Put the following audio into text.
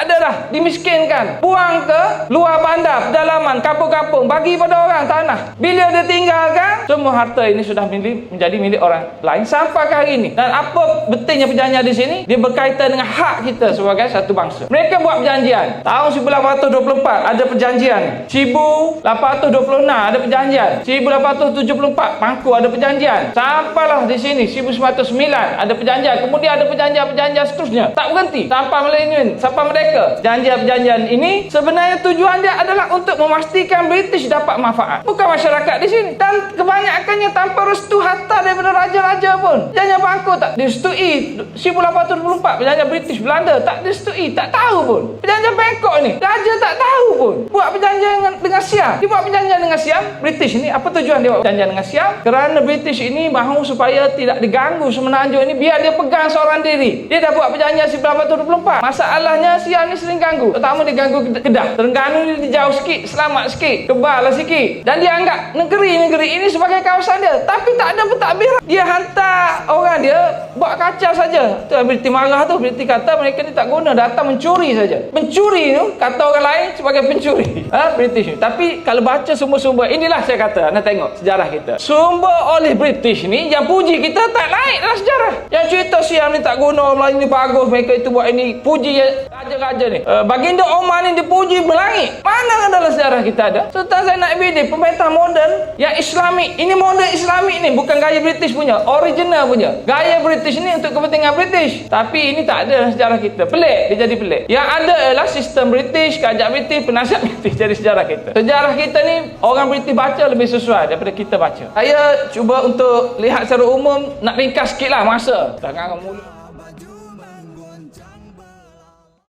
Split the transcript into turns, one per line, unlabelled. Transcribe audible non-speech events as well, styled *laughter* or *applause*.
tak ada dah. Dimiskinkan. Buang ke luar bandar, pedalaman, kampung-kampung. Bagi pada orang tanah. Bila dia tinggalkan, semua harta ini sudah milik, menjadi milik orang lain sampai ke hari ini. Dan apa betulnya perjanjian di sini? Dia berkaitan dengan hak kita sebagai satu bangsa. Mereka buat perjanjian. Tahun 1824 ada perjanjian. 1826 ada perjanjian. 1874 Pangku ada perjanjian. Sampailah di sini 1909 ada perjanjian. Kemudian ada perjanjian-perjanjian seterusnya. Tak berhenti sampai milenium, sampai mereka. Perjanjian-perjanjian ini sebenarnya tujuan dia adalah untuk memastikan British dapat manfaat. Bukan masyarakat di sini. Dan kebanyakannya tanpa restu harta daripada raja-raja pun. Perjanjian Pangku tak disetujui 1824 perjanjian British Belanda tak disetujui, tak tahu pun. Perjanjian Bangkok ni raja tak tahu pun. Buat perjanjian dengan, dengan Siam. Dia buat perjanjian dengan Siam. British ni apa tujuan dia buat perjanjian dengan Siam? Kerana British ini mahu supaya tidak diganggu semenanjung ini biar dia pegang seorang diri. Dia dah buat perjanjian 1824. Masalahnya Siam ni sering ganggu. Terutama dia ganggu Kedah. Terengganu dia jauh sikit, selamat sikit, kebal sikit. Dan dia anggap negeri-negeri ini sebagai kawasan dia. Tapi tak ada pentadbiran. Dia hantar orang dia buat kacau saja. Tu British marah tu. British kata mereka ni tak guna datang mencuri saja. Pencuri tu kata orang lain sebagai pencuri. *laughs* Ha, British ni. Tapi kalau baca sumber-sumber inilah saya kata anda tengok sejarah kita. Sumber oleh British ni yang puji kita tak naik dalam sejarah. Yang cerita Siam ni tak guna Melayu ni bagus mereka itu buat ini puji ya- raja-raja ni. Uh, baginda Omar ni dipuji melangit. Mana dalam sejarah kita ada? Sultan Zainal Abidin pemerintah moden yang Islamik. Ini moden Islamik ni bukan gaya British punya, original punya. Gaya British ni untuk kepentingan British. Tapi ini tak ada sejarah kita. Pelik, dia jadi pelik. Yang ada ialah sistem British, kerajaan British, penasihat *laughs* British jadi sejarah kita. Sejarah kita ni orang British baca lebih sesuai daripada kita baca. Saya cuba untuk lihat secara umum nak ringkas sikit lah masa. Ngarang mulut.